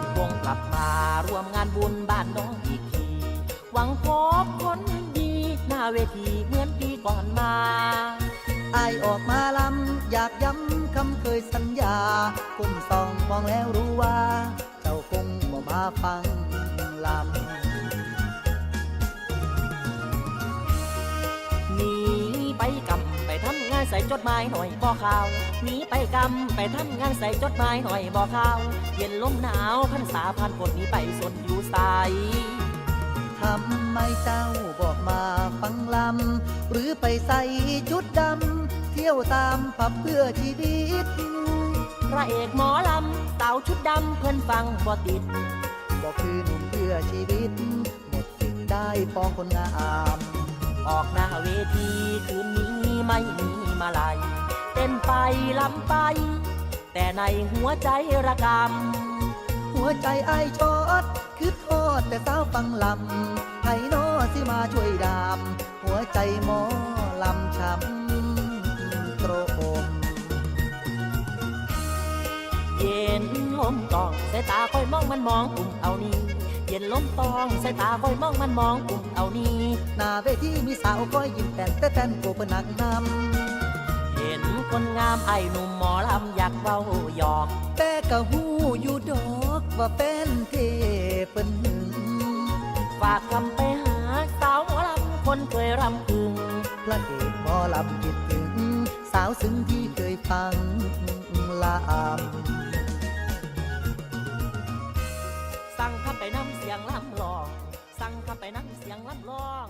บวงกลับมารวมงานบุญบ้านน้องอีกที หวังพบคนดี หน้าเวทีเหมือนปีก่อนมาไอออกมาลำอยากย้ำคำเคยสัญญา กุ้มสองมองแล้วรู้ว่า เจ้าคงบ่มาฟัง ใส่จดหมายหน่อยบ่ข่าวหนีไปกำไปทำงานใส่จดหมายหน่อยบ่ข่าว เย็นลมหนาวพันษาพันคนนี้ไปสนอยู่ใสทำไมเจ้าบอกมาฟังลำ หรือไปใส่ชุดดำ เที่ยวตามผับเพื่อชีวิต พระเอกหมอลำสาชุดดำเพิ่นฟังบ่ติดบอกคือหนุ่มเพื่อชีวิต หมดสิ่งได้ปองคนงาม ออกหน้าเวทีคืนนี้ไม่มี มาลายเต้นไปลำไป แต่ในหัวใจระกำหัวใจไอายชอดคือโทษแต่สาวฟังลำไผโนอสิมาช่วยดาม หัวใจหมอลำช้ำโกรมเย็นลมตองสายตาคอยมองมันมองกลุ่มเอานี้เย็นลมตองสายตาคอยมองมันมองกลุ่มเอานี้หน้าเวทีมีสาวคอยยิ้มแต่แต่แฟนโกเปนหนักนเห็น คนงามไอ้หนุ่มหมอลำอยากเว้าหยอกำแต่กะหูอยู่ดอกว่าแฟนเทเปิ้นหึงฝากคำไปหาสาวหมอลำคนเคยรำพึงพระเอกหมอลำคิดถึง สาวซึ้งที่เคยฟังลำสั่งคำไปน้ำเสียงลำลอง สั่งคำไปน้ำเสียงลำลอง